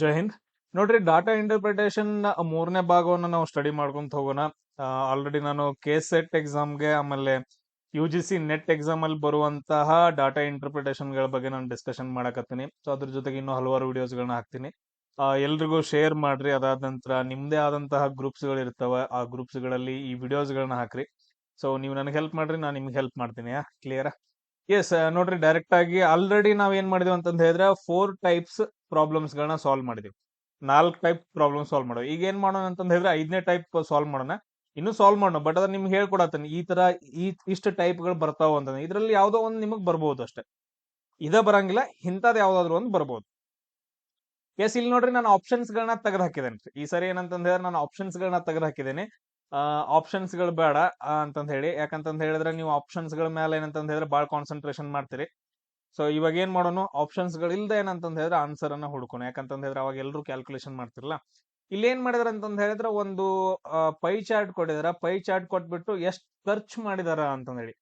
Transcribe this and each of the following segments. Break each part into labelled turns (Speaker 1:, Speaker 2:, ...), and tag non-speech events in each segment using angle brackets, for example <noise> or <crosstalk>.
Speaker 1: ಜೈ ಹಿಂದ್. ನೋಡ್ರಿ data interpretation ಮೂರನೇ ಭಾಗವನ್ನು ನಾವು ಸ್ಟಡಿ ಮಾಡ್ಕೊಂತ ಹೋಗೋಣ. ಆಲ್ರೆಡಿ ನಾನು ಕೆ ಸೆಟ್ ಎಕ್ಸಾಮ್ಗೆ ಆಮೇಲೆ U G C NET exam ಅಲ್ಲಿ ಬರುವಂತಹ ಡಾಟಾ ಇಂಟರ್ಪ್ರಿಟೇಷನ್ಗಳ ಬಗ್ಗೆ ನಾನು ಡಿಸ್ಕಷನ್ ಮಾಡಕತ್ತೀನಿ. ಸೊ ಅದ್ರ ಜೊತೆಗೆ ಇನ್ನೂ ಹಲವಾರು ವಿಡಿಯೋಸ್ ಗಳನ್ನ ಹಾಕ್ತೀನಿ. ಎಲ್ರಿಗೂ ಶೇರ್ ಮಾಡ್ರಿ. ಅದಾದ ನಂತರ ನಿಮ್ದೇ ಆದಂತಹ ಗ್ರೂಪ್ಸ್ಗಳು ಇರ್ತವೆ, ಆ ಗ್ರೂಪ್ಸ್ಗಳಲ್ಲಿ ಈ ವಿಡಿಯೋಸ್ ಗಳನ್ನ ಹಾಕ್ರಿ. ಸೊ ನೀವು ನನಗೆ ಹೆಲ್ಪ್ ಮಾಡ್ರಿ, ನಾನು ನಿಮ್ಗೆ ಹೆಲ್ಪ್ ಮಾಡ್ತೀನಿ ಕ್ಲಿಯರ್ ಎಸ್ ನೋಡ್ರಿ ಡೈರೆಕ್ಟ್ ಆಗಿ ಆಲ್ರೆಡಿ ನಾವ್ ಏನ್ ಮಾಡಿದ್ವಿ ಅಂತಂದ ಹೇಳಿದ್ರೆ ಫೋರ್ ಟೈಪ್ಸ್ ಪ್ರಾಬ್ಲಮ್ಸ್ ಗಳನ್ನ ಸಾಲ್ವ್ ಮಾಡಿದ್ವಿ. ನಾಲ್ಕು ಟೈಪ್ ಪ್ರಾಬ್ಲಮ್ ಸಾಲ್ವ್ ಮಾಡೋ ಈಗ ಏನ್ ಮಾಡೋಣ ಅಂತಂದ್ ಹೇಳಿದ್ರೆ ಐದನೇ ಟೈಪ್ ಸಾಲ್ವ್ ಮಾಡೋಣ. ಇನ್ನು ಸಾಲ್ವ್ ಮಾಡೋಣ ಬಟ್ ಅದ್ರ ನಿಮ್ಗೆ ಹೇಳ್ಕೊಡತ್ತೇನೆ. ಈ ತರ ಈ, ಇಷ್ಟು ಟೈಪ್ಗಳು ಬರ್ತಾವ ಅಂತ ಇದ್ರಲ್ಲಿ ಯಾವ್ದೋ ಒಂದು ನಿಮಗ್ ಬರ್ಬೋದು ಅಷ್ಟೇ. ಇದ ಬರಂಗಿಲ್ಲ, ಇಂಥದ್ ಯಾವ್ದಾದ್ರು ಒಂದು ಬರ್ಬೋದು. ಎಸ್ ಇಲ್ಲಿ ನೋಡ್ರಿ, ನಾನು ಆಪ್ಷನ್ಸ್ ಗಳನ್ನ ತೆಗೆದು ಹಾಕಿದ್ದೇನೆ. ಈ ಸರಿ ಏನಂತಂದ್ರೆ ನಾನು ಆಪ್ಷನ್ಸ್ ಗಳನ್ನ ತೆಗೆದು ಹಾಕಿದ್ದೇನೆ. ಆಪ್ಷನ್ಸ್ಗಳು ಬೇಡ ಅಂತಂದ ಹೇಳಿ. ಯಾಕಂತಂದ ಹೇಳಿದ್ರೆ ನೀವು ಆಪ್ಷನ್ಸ್ಗಳ ಮೇಲೆ ಏನಂತಂದ ಹೇಳಿದ್ರೆ ಬಹಳ ಕಾನ್ಸಂಟ್ರೇಷನ್ ಮಾಡ್ತೀರಿ. ಸೊ ಇವಾಗ ಏನ್ ಮಾಡೋಣ ಆಪ್ಷನ್ಸ್ಗಳು ಏನಂತಂದ ಹೇಳಿದ್ರೆ ಆನ್ಸರ್ ಅನ್ನ ಹುಡ್ಕೋಣ ಯಾಕಂತಂದ ಹೇಳಿದ್ರೆ ಅವಾಗ ಎಲ್ಲರೂ ಕ್ಯಾಲ್ಕುಲೇಷನ್ ಮಾಡ್ತಿರಲ್ಲ. ಇಲ್ಲಿ ಏನ್ ಮಾಡಿದಾರೆ ಅಂತಂದ ಹೇಳಿದ್ರೆ ಒಂದು ಪೈ ಚಾರ್ಟ್ ಕೊಟ್ಟಿದಾರ. ಪೈ ಚಾರ್ಟ್ ಕೊಟ್ಬಿಟ್ಟು ಎಷ್ಟು ಖರ್ಚು ಮಾಡಿದಾರ ಅಂತಂದ ಹೇಳಿ.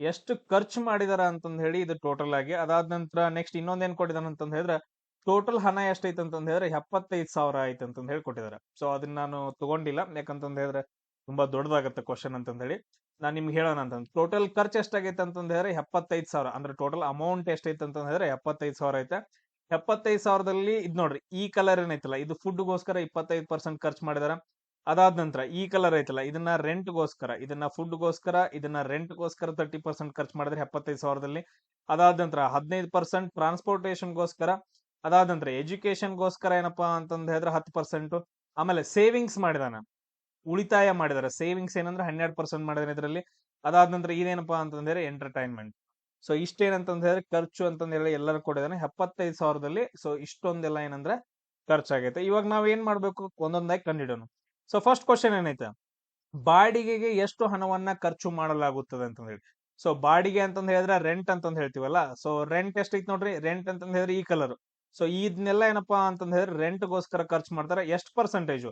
Speaker 1: ಎಷ್ಟು ಖರ್ಚು ಮಾಡಿದಾರ ಅಂತಂದ ಹೇಳಿ ಇದು ಟೋಟಲ್ ಆಗಿ. ಅದಾದ ನಂತರ ನೆಕ್ಸ್ಟ್ ಇನ್ನೊಂದ್ ಏನ್ ಕೊಟ್ಟಿದಾನ ಅಂತಂದ್ ಹೇಳಿದ್ರೆ ಟೋಟಲ್ ಹಣ ಎಷ್ಟೈತೆ ಅಂತಂದ ಹೇಳಿದ್ರೆ ಎಪ್ಪತ್ತೈದು ಸಾವಿರ ಆಯ್ತು ಅಂತಂದ ಹೇಳಿ ಕೊಟ್ಟಿದಾರೆ ಸೊ ಅದನ್ನ ನಾನು ತಗೊಂಡಿಲ್ಲ. ಯಾಕಂತಂದ ಹೇಳಿದ್ರೆ ತುಂಬಾ ದೊಡ್ಡದಾಗತ್ತೆ ಕ್ವಶನ್ ಅಂತ ಹೇಳಿ ನಾನ್ ನಿಮ್ಗೆ ಹೇಳೋಣ ಅಂತಂದ್ ಟೋಟಲ್ ಖರ್ಚು ಎಷ್ಟಾಗೈತೆ ಅಂತಂದ ಹೇಳಿದ್ರೆ ಎಪ್ಪತ್ತೈದು ಸಾವಿರ, ಅಂದ್ರೆ ಟೋಟಲ್ ಅಮೌಂಟ್ ಎಷ್ಟೈತೆ ಅಂತ ಹೇಳಿದ್ರೆ ಎಪ್ಪತ್ತೈದು ಸಾವಿರ ಐತೆ. ಎಪ್ಪತ್ತೈದು ಸಾವಿರದಲ್ಲಿ ಇದ್ ನೋಡ್ರಿ, ಈ ಕಲರ್ ಏನೈತಲ್ಲ, ಇದು ಫುಡ್ಗೋಸ್ಕರ ಇಪ್ಪತ್ತೈದು ಪರ್ಸೆಂಟ್ ಖರ್ಚು ಮಾಡಿದಾರ. ಅದಾದ ನಂತರ ಈ ಕಲರ್ ಐತಲ್ಲ, ಇದನ್ನ ರೆಂಟ್ಗೋಸ್ಕರ ಇದನ್ನ ಫುಡ್ಗೋಸ್ಕರ ಇದನ್ನ ರೆಂಟ್ಗೋಸ್ಕರ ತರ್ಟಿ ಪರ್ಸೆಂಟ್ ಖರ್ಚು ಮಾಡಿದ್ರೆ ಎಪ್ಪತ್ತೈದು ಸಾವಿರದಲ್ಲಿ. ಅದಾದ ನಂತರ ಹದಿನೈದು ಪರ್ಸೆಂಟ್ ಟ್ರಾನ್ಸ್ಪೋರ್ಟೇಷನ್ಗೋಸ್ಕರ ಅದಾದ ನಂತರ ಎಜುಕೇಶನ್ಗೋಸ್ಕರ ಏನಪ್ಪಾ ಅಂತಂದ ಹೇಳಿದ್ರೆ ಹತ್ತು ಪರ್ಸೆಂಟ್ ಆಮೇಲೆ ಸೇವಿಂಗ್ಸ್ ಮಾಡಿದಾನ. ಉಳಿತಾಯ ಮಾಡಿದ್ದಾರೆ. ಸೇವಿಂಗ್ಸ್ ಏನಂದ್ರೆ ಹನ್ನೆರಡು ಪರ್ಸೆಂಟ್ ಮಾಡಿದ್ರೆ ಇದರಲ್ಲಿ. ಅದಾದ ನಂತರ ಇದೇನಪ್ಪಾ ಅಂತಂದ್ರೆ ಎಂಟರ್ಟೈನ್ಮೆಂಟ್ ಸೊ ಇಷ್ಟೇನಂತ ಹೇಳಿದ್ರೆ ಖರ್ಚು ಅಂತಂದ್ರೆ ಹೇಳಿ ಎಲ್ಲರೂ ಕೊಡಿದಾನೆ ಎಪ್ಪತ್ತೈದು ಸಾವಿರದಲ್ಲಿ ಸೊ ಇಷ್ಟೊಂದೆಲ್ಲ ಏನಂದ್ರೆ ಖರ್ಚಾಗೈತೆ. ಇವಾಗ ನಾವ್ ಏನ್ ಮಾಡ್ಬೇಕು? ಒಂದೊಂದಾಗಿ ಕಂಡಿಡೋಣ ಸೊ ಫಸ್ಟ್ ಕ್ವಶನ್ ಏನೈತೆ? ಬಾಡಿಗೆಗೆ ಎಷ್ಟು ಹಣವನ್ನ ಖರ್ಚು ಮಾಡಲಾಗುತ್ತದೆ ಅಂತ ಹೇಳಿ. ಸೊ ಬಾಡಿಗೆ ಅಂತಂದ್ ಹೇಳಿದ್ರೆ ರೆಂಟ್ ಅಂತಂದ್ ಹೇಳ್ತೀವಲ್ಲ? ಸೊ ರೆಂಟ್ ಎಷ್ಟೈತ್ ನೋಡ್ರಿ? ರೆಂಟ್ ಅಂತಂದ್ ಹೇಳಿದ್ರೆ ಈ ಕಲರ್ ಸೊ ಇದನ್ನೆಲ್ಲ ಏನಪ್ಪಾ ಅಂತಂದ್ ಹೇಳಿದ್ರೆ ರೆಂಟ್ಗೋಸ್ಕರ ಖರ್ಚು ಮಾಡ್ತಾರೆ. ಎಷ್ಟು ಪರ್ಸೆಂಟೇಜು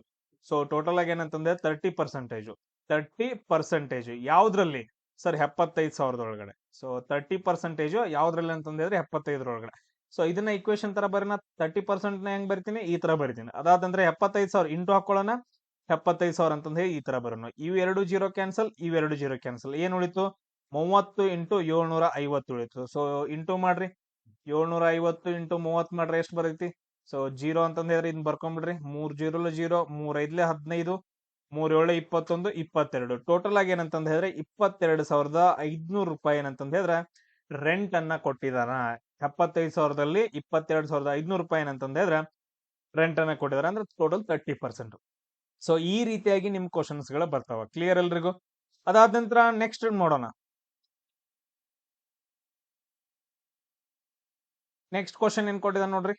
Speaker 1: ಸೊ ಟೋಟಲ್ ಆಗಿ ಏನಂತಂದ್ರೆ ತರ್ಟಿ ಪರ್ಸೆಂಟೇಜು ತರ್ಟಿ ಪರ್ಸೆಂಟೇಜ್ ಯಾವ್ದ್ರಲ್ಲಿ? ಸರ್ ಎಪ್ಪತ್ತೈದು ಸಾವಿರದ ಒಳಗಡೆ ಸೊ ತರ್ಟಿ ಪರ್ಸೆಂಟೇಜು ಯಾವ್ದ್ರಲ್ಲಿ ಅಂತಂದ್ರೆ ಎಪ್ಪತ್ತೈದರೊಳಗಡೆ. ಸೊ ಇದನ್ನ ಇಕ್ವೇಶನ್ ತರ ಬರೀನ ತರ್ಟಿ ಪರ್ಸೆಂಟ್ನ ಹೆಂಗ್ ಬರ್ತೀನಿ? ಈ ತರ ಬರಿತೀನಿ. ಅದಾದಂದ್ರೆ ಎಪ್ಪತ್ತೈದು ಸಾವಿರ ಇಂಟು ಹಾಕೊಳ್ಳೋಣ. ಎಪ್ಪತ್ತೈದು ಸಾವಿರ ಅಂತಂದ್ರೆ ಈ ತರ ಬರೋಣ. ಇವೆರಡು ಜೀರೋ ಕ್ಯಾನ್ಸಲ್ ಇವೆರಡು ಜೀರೋ ಕ್ಯಾನ್ಸಲ್. ಏನ್ ಉಳಿತು? ಮೂವತ್ತು ಇಂಟು ಏಳ್ನೂರ ಐವತ್ತು ಉಳಿತು. ಸೊ ಇಂಟು ಮಾಡ್ರಿ. ಏಳ್ನೂರ ಐವತ್ತು ಇಂಟು ಮೂವತ್ತು ಮಾಡ್ರಿ ಎಷ್ಟು ಬರೈತಿ? ಸೊ ಜೀರೋ ಅಂತಂದ ಹೇಳಿದ್ರೆ ಇದ್ ಬರ್ಕೊಂಡ್ಬಿಡ್ರಿ ಮೂರ್ ಜೀರೋ ಜೀರೋ ಮೂರ್ ಐದ್ಲೆ ಹದಿನೈದು, ಮೂರ್ ಏಳು ಇಪ್ಪತ್ತೊಂದು, ಇಪ್ಪತ್ತೆರಡು. ಟೋಟಲ್ ಆಗಿ ಏನಂತಂದ ಹೇಳಿದ್ರೆ ಇಪ್ಪತ್ತೆರಡು ಸಾವಿರದ ಐದ್ನೂರು ರೂಪಾಯಿ ಏನಂತಂದ ಹೇಳಿದ್ರೆ ರೆಂಟ್ ಅನ್ನ ಕೊಟ್ಟಿದಾರ. ಎಪ್ಪತ್ತೈದು ಸಾವಿರದಲ್ಲಿ ಇಪ್ಪತ್ತೆರಡು ಸಾವಿರದ ಐದ್ನೂರು ರೂಪಾಯಿ ಏನಂತಂದ ಹೇಳಿದ್ರೆ ರೆಂಟ್ ಅನ್ನ ಕೊಟ್ಟಿದಾರೆ. ಅಂದ್ರೆ ಟೋಟಲ್ ತರ್ಟಿ ಪರ್ಸೆಂಟ್ ಸೊ ಈ ರೀತಿಯಾಗಿ ನಿಮ್ ಕ್ವಶನ್ಸ್ಗಳು ಬರ್ತಾವ. ಕ್ಲಿಯರ್ ಎಲ್ರಿಗೂ? ಅದಾದ ನಂತರ ನೆಕ್ಸ್ಟ್ ನೋಡೋಣ. ನೆಕ್ಸ್ಟ್ ಕ್ವಶನ್ ಏನ್ ಕೊಟ್ಟಿದ್ದಾರೆ ನೋಡ್ರಿ?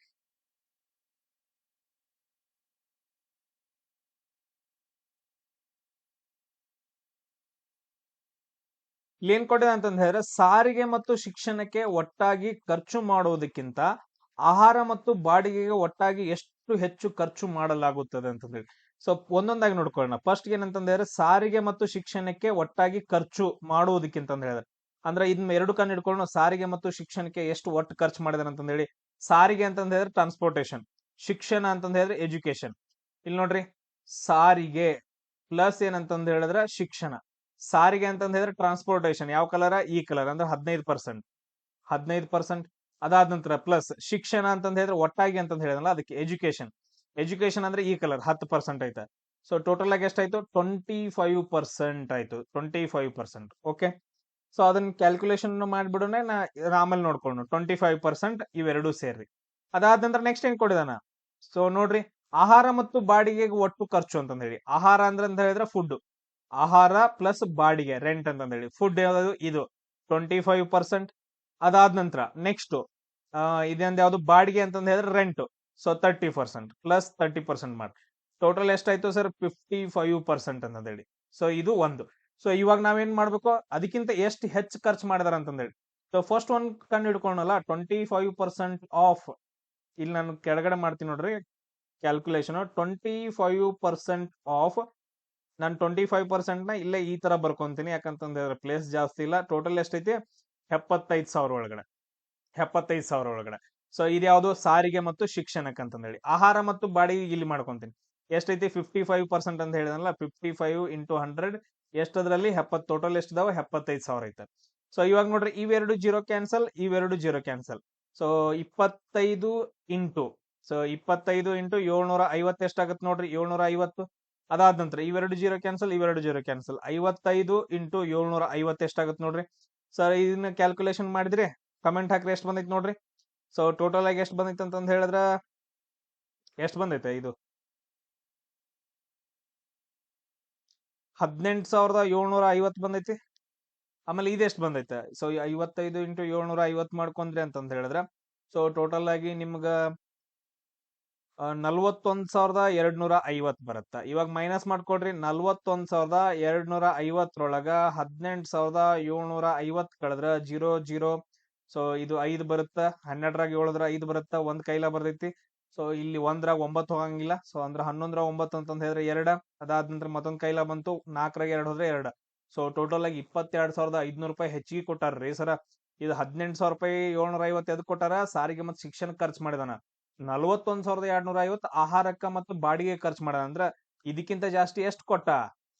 Speaker 1: ಇಲ್ಲಿ ಏನ್ ಕೊಟ್ಟಿದೆ ಅಂತಂದ ಹೇಳಿದ್ರೆ ಸಾರಿಗೆ ಮತ್ತು ಶಿಕ್ಷಣಕ್ಕೆ ಒಟ್ಟಾಗಿ ಖರ್ಚು ಮಾಡುವುದಕ್ಕಿಂತ ಆಹಾರ ಮತ್ತು ಬಾಡಿಗೆಗೆ ಒಟ್ಟಾಗಿ ಎಷ್ಟು ಹೆಚ್ಚು ಖರ್ಚು ಮಾಡಲಾಗುತ್ತದೆ ಅಂತ ಹೇಳಿ. ಸೊ ಒಂದೊಂದಾಗಿ ನೋಡ್ಕೊಳ್ಳೋಣ. ಫಸ್ಟ್ ಏನಂತ ಹೇಳಿದ್ರೆ ಸಾರಿಗೆ ಮತ್ತು ಶಿಕ್ಷಣಕ್ಕೆ ಒಟ್ಟಾಗಿ ಖರ್ಚು ಮಾಡುವುದಕ್ಕಿಂತ ಹೇಳಿದ್ರೆ. ಅಂದ್ರೆ ಇದನ್ನ ಎರಡು ಕಣ್ಣು ಹಿಡ್ಕೊಂಡು ಸಾರಿಗೆ ಮತ್ತು ಶಿಕ್ಷಣಕ್ಕೆ ಎಷ್ಟು ಒಟ್ಟು ಖರ್ಚು ಮಾಡಿದಾರೆ ಅಂತಂದ ಹೇಳಿ. ಸಾರಿಗೆ ಅಂತಂದ ಹೇಳಿದ್ರೆ ಟ್ರಾನ್ಸ್ಪೋರ್ಟೇಶನ್ ಶಿಕ್ಷಣ ಅಂತಂದ ಹೇಳಿದ್ರೆ ಎಜುಕೇಶನ್ ಇಲ್ಲಿ ನೋಡ್ರಿ, ಸಾರಿಗೆ ಪ್ಲಸ್ ಏನಂತಂದ ಹೇಳಿದ್ರೆ ಶಿಕ್ಷಣ. ಸಾರಿಗೆ ಅಂತ ಹೇಳಿದ್ರೆ ಟ್ರಾನ್ಸ್ಪೋರ್ಟೇಷನ್ ಯಾವ ಕಲರ ಈ ಕಲರ್ ಅಂದ್ರೆ ಹದಿನೈದು ಪರ್ಸೆಂಟ್ ಹದಿನೈದು ಪರ್ಸೆಂಟ್ ಅದಾದ ನಂತರ ಪ್ಲಸ್ ಶಿಕ್ಷಣ ಅಂತ ಹೇಳಿದ್ರೆ ಒಟ್ಟಾಗಿ ಅಂತ ಹೇಳಿದ್ನಲ್ಲ, ಅದಕ್ಕೆ ಎಜುಕೇಶನ್ ಎಜುಕೇಶನ್ ಅಂದ್ರೆ ಈ ಕಲರ್ ಹತ್ತು ಪರ್ಸೆಂಟ್ ಐತೆ. ಸೊ ಟೋಟಲ್ ಆಗಿ ಎಷ್ಟಾಯ್ತು? ಟ್ವೆಂಟಿ ಫೈವ್ ಪರ್ಸೆಂಟ್ ಆಯ್ತು. Twenty five percent okay so ಅದನ್ನ ಕ್ಯಾಲ್ಕುಲೇಷನ್ ಮಾಡಿಬಿಡೋಣ, ನಾ ಆಮೇಲೆ ನೋಡ್ಕೊಂಡು ಟ್ವೆಂಟಿ ಫೈವ್ ಪರ್ಸೆಂಟ್ ಇವೆರಡು ಸೇರಿ. ಅದಾದ ನಂತರ ನೆಕ್ಸ್ಟ್ ಏನ್ ಕೊಡಿದಾನ? ಸೊ ನೋಡ್ರಿ, ಆಹಾರ ಮತ್ತು ಬಾಡಿಗೆಗೆ ಒಟ್ಟು ಖರ್ಚು ಅಂತಂದ ಹೇಳಿ. ಆಹಾರ ಅಂದ್ರೆ ಅಂತ ಹೇಳಿದ್ರೆ ಫುಡ್ ಆಹಾರ ಪ್ಲಸ್ ಬಾಡಿಗೆ ರೆಂಟ್ ಅಂತಂದೇಳಿ. ಫುಡ್ ಯಾವ್ದು ಇದು. ಟ್ವೆಂಟಿ ಫೈವ್ ಪರ್ಸೆಂಟ್ ಅದಾದ ನಂತರ ನೆಕ್ಸ್ಟ್ ಇದೊಂದು ಯಾವುದು? ಬಾಡಿಗೆ ಅಂತಂದ ಹೇಳಿದ್ರೆ rent so thirty percent plus thirty percent ಮಾಡಿ. ಟೋಟಲ್ ಎಷ್ಟಾಯ್ತು ಸರ್ ಫಿಫ್ಟಿ ಫೈವ್ ಪರ್ಸೆಂಟ್ ಅಂತಂದ ಹೇಳಿ ಸೊ ಇದು ಒಂದು. ಸೊ ಇವಾಗ ನಾವೇನ್ ಮಾಡ್ಬೇಕು? ಅದಕ್ಕಿಂತ ಎಷ್ಟು ಹೆಚ್ಚು ಖರ್ಚು ಮಾಡಿದಾರ ಅಂತಂದೇಳಿ. ಸೊ ಫಸ್ಟ್ ಒಂದ್ ಕಂಡು ಹಿಡ್ಕೊಂಡಲ್ಲ ಟ್ವೆಂಟಿ ಫೈವ್ ಪರ್ಸೆಂಟ್ ಆಫ್ ಇಲ್ಲಿ ನಾನು ಕೆಳಗಡೆ ಮಾಡ್ತೀನಿ ನೋಡ್ರಿ. Calculation twenty five percent of ನಾನು ಟ್ವೆಂಟಿ ಫೈವ್ ಪರ್ಸೆಂಟ್ನ ಇಲ್ಲೇ ಈ ತರ ಬರ್ಕೊಂತೀನಿ. ಯಾಕಂತಂದ್ರೆ ಪ್ಲೇಸ್ ಜಾಸ್ತಿ ಇಲ್ಲ. ಟೋಟಲ್ ಎಷ್ಟೈತಿ? ಎಪ್ಪತ್ತೈದು ಸಾವಿರ ಒಳಗಡೆ. ಎಪ್ಪತ್ತೈದು ಸಾವಿರ ಒಳಗಡೆ. ಸೊ ಇದ್ಯಾವುದು ಸಾರಿಗೆ ಮತ್ತು ಶಿಕ್ಷಣಕ್ಕೆ ಅಂತಂದೇಳಿ. ಆಹಾರ ಮತ್ತು ಬಾಡಿಗೆ ಇಲ್ಲಿ ಮಾಡ್ಕೊಂತೀನಿ. ಎಷ್ಟೈತಿ? ಫಿಫ್ಟಿ ಫೈವ್ ಪರ್ಸೆಂಟ್ ಅಂತ ಹೇಳಿದನಲ್ಲ ಫಿಫ್ಟಿ ಫೈವ್ ಇಂಟು ಹಂಡ್ರೆಡ್ ಎಷ್ಟದ್ರಲ್ಲಿ? ಎಪ್ಪತ್ತು. ಟೋಟಲ್ ಎಷ್ಟು ಇದಾವೆ ಎಪ್ಪತ್ತೈದು ಸಾವಿರ ಐತೆ. ಸೊ ಇವಾಗ ನೋಡ್ರಿ, ಇವೆರಡು ಜೀರೋ ಕ್ಯಾನ್ಸಲ್ ಇವೆರಡು ಜೀರೋ ಕ್ಯಾನ್ಸಲ್ ಸೊ ಇಪ್ಪತ್ತೈದು ಇಂಟು ಸೊ ಇಪ್ಪತ್ತೈದು ಇಂಟು ಏಳ್ನೂರ ಐವತ್ತು ಎಷ್ಟಾಗತ್ತೆ ನೋಡ್ರಿ? ಏಳ್ನೂರ ಐವತ್ತು. ಅದಾದ ನಂತರ ಇವೆರಡು ಜೀರೋ ಕ್ಯಾನ್ಸಲ್ ಇವೆರಡು ಜೀರೋ ಕ್ಯಾನ್ಸಲ್ ಐವತ್ತೈದು ಇಂಟು ಏಳ್ನೂರ ಐವತ್ತು ಎಷ್ಟಾಗತ್ತೆ ನೋಡ್ರಿ? ಸರ್ ಇದನ್ನ ಕ್ಯಾಲ್ಕುಲೇಷನ್ ಮಾಡಿದ್ರಿ? ಕಮೆಂಟ್ ಹಾಕ್ರಿ, ಎಷ್ಟು ಬಂದೈತೆ ನೋಡ್ರಿ? ಸೊ ಟೋಟಲ್ ಆಗಿ ಎಷ್ಟು ಬಂದೈತೆ ಅಂತಂದ್ ಹೇಳಿದ್ರ? ಎಷ್ಟು ಬಂದೈತೆ ಇದು? ಹದಿನೆಂಟು ಸಾವಿರದ ಏಳ್ನೂರ ಐವತ್ತು ಬಂದೈತಿ. ಆಮೇಲೆ ಇದೆಷ್ಟು ಬಂದೈತೆ? ಸೊ ಐವತ್ತೈದು ಇಂಟು ಏಳ್ನೂರ ಐವತ್ತು ಮಾಡ್ಕೊಂಡ್ರಿ ಅಂತಂದು ಹೇಳಿದ್ರೆ. ಸೊ ಟೋಟಲ್ ಆಗಿ ನಿಮ್ಗ ನಲ್ವತ್ತೊಂದ್ ಸಾವಿರದ ಎರಡ್ ನೂರ ಐವತ್ ಬರುತ್ತ. ಇವಾಗ ಮೈನಸ್ ಮಾಡ್ಕೊಡ್ರಿ, ನಲ್ವತ್ತೊಂದ್ ಸಾವಿರದ ಎರಡ್ ನೂರ ಐವತ್ತರೊಳಗ ಹದಿನೆಂಟು ಸಾವಿರದ ಏಳ್ನೂರ ಐವತ್ ಕಳೆದ್ರ ಜೀರೋ ಜೀರೋ ಸೊ ಇದು ಐದ್ ಬರುತ್ತ, ಹನ್ನೆರಡರಾಗ ಏಳದ್ರ ಐದ್ ಬರುತ್ತ, ಒಂದ್ ಕೈಲ ಬರ್ತೈತಿ. ಸೊ ಇಲ್ಲಿ ಒಂದ್ರಾಗ ಒಂಬತ್ತು ಹೋಗಂಗಿಲ್ಲ. ಸೊ ಅಂದ್ರ ಹನ್ನೊಂದ್ರಾಗ ಒಂಬತ್ತು ಅಂತ ಹೇಳಿದ್ರೆ ಎರಡ, ಅದಾದ ನಂತರ ಮತ್ತೊಂದ್ ಕೈಲ ಬಂತು ನಾಲ್ಕರಾಗ ಎರಡ್ ಹೋದ್ರೆ ಎರಡ. ಸೊ ಟೋಟಲ್ ಆಗಿ ಇಪ್ಪತ್ತೆರಡ್ ಸಾವಿರದ ಐದ್ನೂರು ರೂಪಾಯಿ ಹೆಚ್ಚಿಗೆ ರೀ ಸರ. ಇದು ಹದಿನೆಂಟು ಸಾವಿರ ರೂಪಾಯಿ ಏಳ್ನೂರ ಐವತ್ತು ಎದ್ ಕೊಟ್ಟಾರ, ಸಾರಿಗೆ ಮತ್ತು ಶಿಕ್ಷಣ ಖರ್ಚು ಮಾಡಿದಾನ. ನಲ್ವತ್ತೊಂದ್ ಸಾವಿರದ ಎರಡ್ನೂರ ಐವತ್ತು ಆಹಾರಕ್ಕ ಮತ್ತು ಬಾಡಿಗೆ ಖರ್ಚು ಮಾಡ, ಅಂದ್ರ ಇದಕ್ಕಿಂತ ಜಾಸ್ತಿ ಎಷ್ಟು ಕೊಟ್ಟ?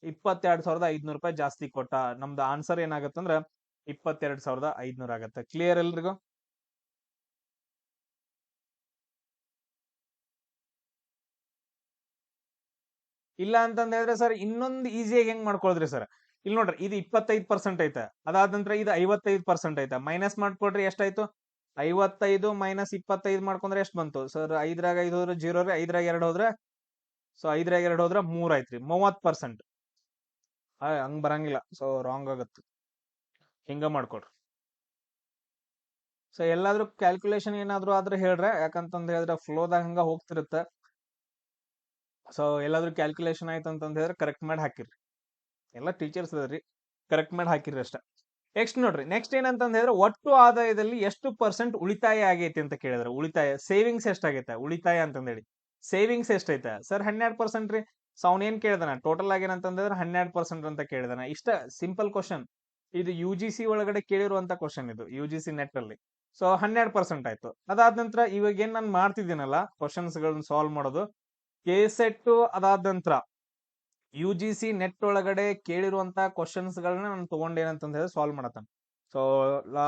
Speaker 1: ಇಪ್ಪತ್ತೆರಡ್ ಸಾವಿರದ ಐದ್ನೂರು ರೂಪಾಯಿ ಜಾಸ್ತಿ ಕೊಟ್ಟ. ನಮ್ದು ಆನ್ಸರ್ ಏನಾಗತ್ತಂದ್ರ ಇಪ್ಪತ್ತೆರಡ್ ಸಾವಿರದ ಐದ್ನೂರ ಆಗತ್ತೆ. ಕ್ಲಿಯರ್ ಎಲ್ರಿಗೂ? ಇಲ್ಲ ಅಂತಂದ ಹೇಳಿದ್ರೆ ಸರ್ ಇನ್ನೊಂದು ಈಸಿಯಾಗಿ ಹೆಂಗ್ ಮಾಡ್ಕೊಳ್ದ್ರಿ ಸರ್ ಇಲ್ಲಿ ನೋಡ್ರಿ, ಇದು ಇಪ್ಪತ್ತೈದು ಪರ್ಸೆಂಟ್ ಐತೆ. ಅದಾದ ನಂತರ ಇದು ಐವತ್ತೈದು ಪರ್ಸೆಂಟ್ ಐತೆ. ಮೈನಸ್ ಮಾಡ್ಕೊಡ್ರಿ ಎಷ್ಟಾಯ್ತು? ಐವತ್ತೈದು ಮೈನಸ್ ಇಪ್ಪತ್ತೈದು ಮಾಡ್ಕೊಂಡ್ರೆ ಎಷ್ಟು ಬಂತು? ಸರ್ ಐದ್ರಾಗ ಐದು ಹೋದ್ರೆ ಜೀರೋ ರೀ, ಐದ್ರಾಗ ಎರಡು ಹೋದ್ರೆ ಸೊ ಐದ್ರಾಗ ಎರಡು ಹೋದ್ರೆ ಮೂರ್ ಐತ್ರಿ ಮೂವತ್ ಪರ್ಸೆಂಟ್ ಹಂಗ್ ಬರಂಗಿಲ್ಲ. ಸೊ ರಾಂಗ್ ಆಗತ್ತೆ. ಹಿಂಗ ಮಾಡ್ಕೊಡ್ರಿ. ಸೊ ಎಲ್ಲಾದ್ರೂ ಕ್ಯಾಲ್ಕುಲೇಷನ್ ಏನಾದ್ರು ಆದ್ರೆ ಹೇಳ್ರೆ ಯಾಕಂತಂದ್ ಹೇಳಿದ್ರೆ ಫ್ಲೋದಾಗ ಹಂಗ ಹೋಗ್ತಿರುತ್ತೆ. ಸೊ ಎಲ್ಲಾದ್ರೂ ಕ್ಯಾಲ್ಕುಲೇಷನ್ ಆಯ್ತು ಅಂತಂದ್ ಹೇಳಿದ್ರೆ ಕರೆಕ್ಟ್ ಮಾಡಿ ಹಾಕಿರ್ರಿ ಎಲ್ಲ ಟೀಚರ್ಸ್ ಅದ್ರಿ ಕರೆಕ್ಟ್ ಮಾಡಿ ಹಾಕಿರ್ರಿ ಅಷ್ಟ. ನೆಕ್ಸ್ಟ್ ನೋಡ್ರಿ. ನೆಕ್ಸ್ಟ್ ಏನಂತ ಹೇಳಿದ್ರೆ ಒಟ್ಟು ಆದಾಯದಲ್ಲಿ ಎಷ್ಟು ಪರ್ಸೆಂಟ್ ಉಳಿತಾಯ ಆಗೈತಿ ಅಂತ ಕೇಳಿದ್ರೆ, ಉಳಿತಾಯ ಸೇವಿಂಗ್ಸ್ ಎಷ್ಟಾಗೈತೆ? ಉಳಿತಾಯ ಅಂತಂದೇಳಿ ಸೇವಿಂಗ್ಸ್ ಎಷ್ಟೈತೆ? ಸರ್ ಹನ್ನೆರಡು ಪರ್ಸೆಂಟ್ ರೀ. ಸೊ ಏನ್ ಕೇಳ್ದಾನ? ಟೋಟಲ್ ಆಗಿ ಏನಂತಂದ್ರೆ ಹನ್ನೆರಡು ಪರ್ಸೆಂಟ್ ಅಂತ ಕೇಳಿದಾನ. ಇಷ್ಟ ಸಿಂಪಲ್ ಕ್ವಶನ್ ಇದು ಯು ಜಿ ಸಿ ಒಳಗಡೆ ಕೇಳಿರುವಂತ ಕ್ವಶನ್ ಇದು ಯು ಜಿ ಸಿ ನೆಟ್ ಅಲ್ಲಿ. ಸೊ ಹನ್ನೆರಡು ಪರ್ಸೆಂಟ್ ಆಯ್ತು. ಅದಾದ ನಂತರ ಇವಾಗ ಏನ್ ನಾನು ಮಾಡ್ತಿದ್ದೀನಲ್ಲ ಕ್ವಶನ್ಸ್ ಗಳನ್ನ ಸಾಲ್ವ್ ಮಾಡೋದು. ಕೆ ಸೆಟ್ ಅದಾದ ನಂತರ ಯು ಜಿ ಸಿ ನೆಟ್ ಒಳಗಡೆ ಕೇಳಿರುವಂತ ಕ್ವಶನ್ಸ್ ಗಳನ್ನ ನಾನು ತಗೊಂಡೇನಂತಂದ ಹೇಳಿ ಸಾಲ್ವ್ ಮಾಡತಾನೆ ಸೊ